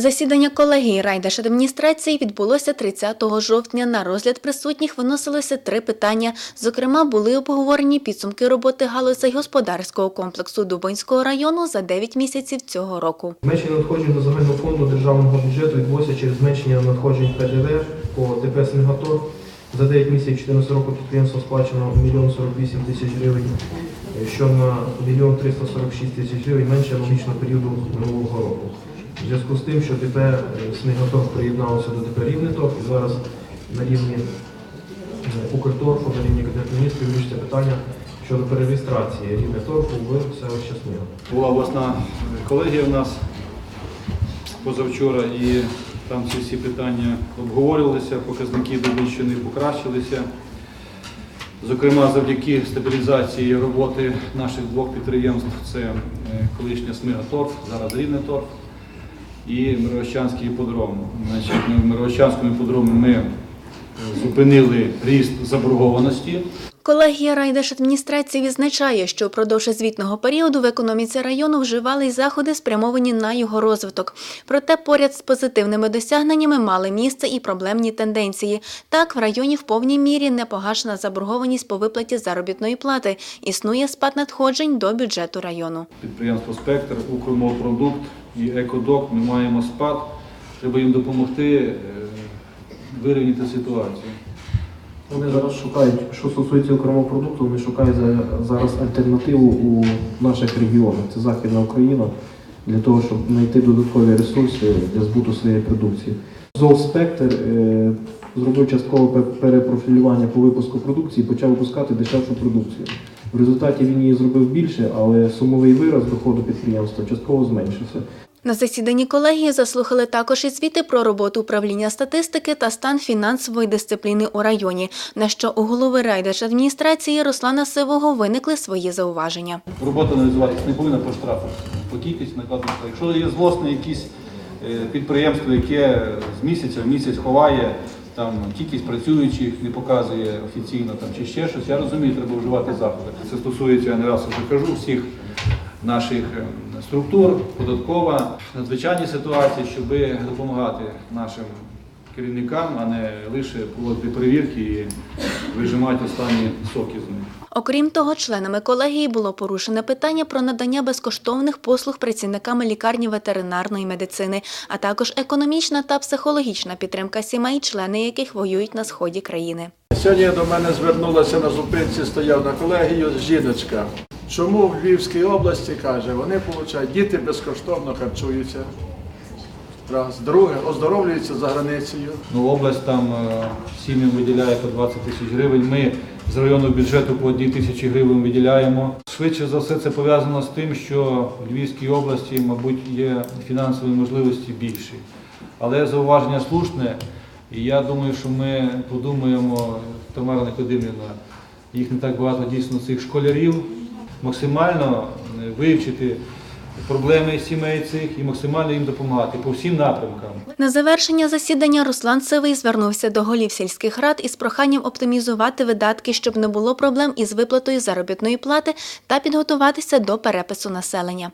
Засідання колегії райдержадміністрації відбулося 30 жовтня. На розгляд присутніх виносилося три питання. Зокрема, були обговорені підсумки роботи галузей господарського комплексу Дубинського району за 9 місяців цього року. Зменшення надходжень до загального фонду державного бюджету відбулося через зменшення надходжень ПДВ по ТП «Снеготор». За 9 місяців 2014 року підприємство сплачено 1 мільйон 48 тисяч гривень, що на 1 мільйон 346 тисяч гривень менше аналогічного періоду минулого року. В зв'язку з тим, що ТП е, приєдналося до ТП «Рівнетор» і зараз на рівні е, Укрторфу, на рівні Кабінету міністрів вирішується питання щодо перереєстрації «Рівнеторфу» в селище Сміла. Була обласна колегія в нас позавчора, і там ці всі питання обговорювалися, показники Дубинщини покращилися. Зокрема, завдяки стабілізації роботи наших двох підприємств це е, колишня Смига Торф, зараз Рівне Торф і Мирогощанський іподром. Значить, на Мирогощанському іподромі ми е, зупинили ріст заборгованості. Колегія райдержадміністрації відзначає, що впродовж звітного періоду в економіці району вживали й заходи, спрямовані на його розвиток. Проте поряд з позитивними досягненнями мали місце і проблемні тенденції. Так, в районі в повній мірі не погашена заборгованість по виплаті заробітної плати. Існує спад надходжень до бюджету району. підприємство Спектр, Укрмолпродукт і Екодок. Ми маємо спад. Треба їм допомогти е, вирівняти ситуацію. Вони зараз шукають, що стосується окремого продукту, вони шукають за- зараз альтернативу у наших регіонах. Це Західна Україна, для того, щоб знайти додаткові ресурси для збуту своєї продукції. ЗОВ Спектр е, зробив часткове перепрофілювання по випуску продукції почав випускати дешевшу продукцію. В результаті він її зробив більше, але сумовий вираз доходу підприємства частково зменшився. На засіданні колегії заслухали також і звіти про роботу управління статистики та стан фінансової дисципліни у районі, на що у голови райдержадміністрації Руслана Сивого виникли свої зауваження. Робота називається не повинна по штрафах, по кількість накладних. Якщо є злосне якесь е, підприємство, яке з місяця в місяць ховає там кількість працюючих, не показує офіційно там чи ще щось, я розумію, треба вживати заходи. Це стосується, я не раз вже кажу, всіх наших е, структур, податкова, надзвичайні ситуації, щоб допомагати нашим керівникам, а не лише проводити перевірки і вижимати останні соки з них. Окрім того, членами колегії було порушене питання про надання безкоштовних послуг працівниками лікарні ветеринарної медицини, а також економічна та психологічна підтримка сімей, члени яких воюють на сході країни. Сьогодні до мене звернулася на зупинці, стояв на колегію жіночка. Чому в Львівській області каже, вони получають, діти безкоштовно харчуються. Раз. Друге, оздоровлюються за границею. Ну, область там е, сім'ям виділяє по 20 тисяч гривень. Ми з районного бюджету по 2 тисячі гривень виділяємо. Швидше за все це пов'язано з тим, що в Львівській області, мабуть, є фінансові можливості більші. Але зауваження слушне, і я думаю, що ми подумаємо, Тамара Никодимівна, їх не так багато дійсно цих школярів, максимально е, вивчити проблеми сімей цих і максимально їм допомагати по всім напрямкам. На завершення засідання Руслан Сивий звернувся до голів сільських рад із проханням оптимізувати видатки, щоб не було проблем із виплатою заробітної плати та підготуватися до перепису населення.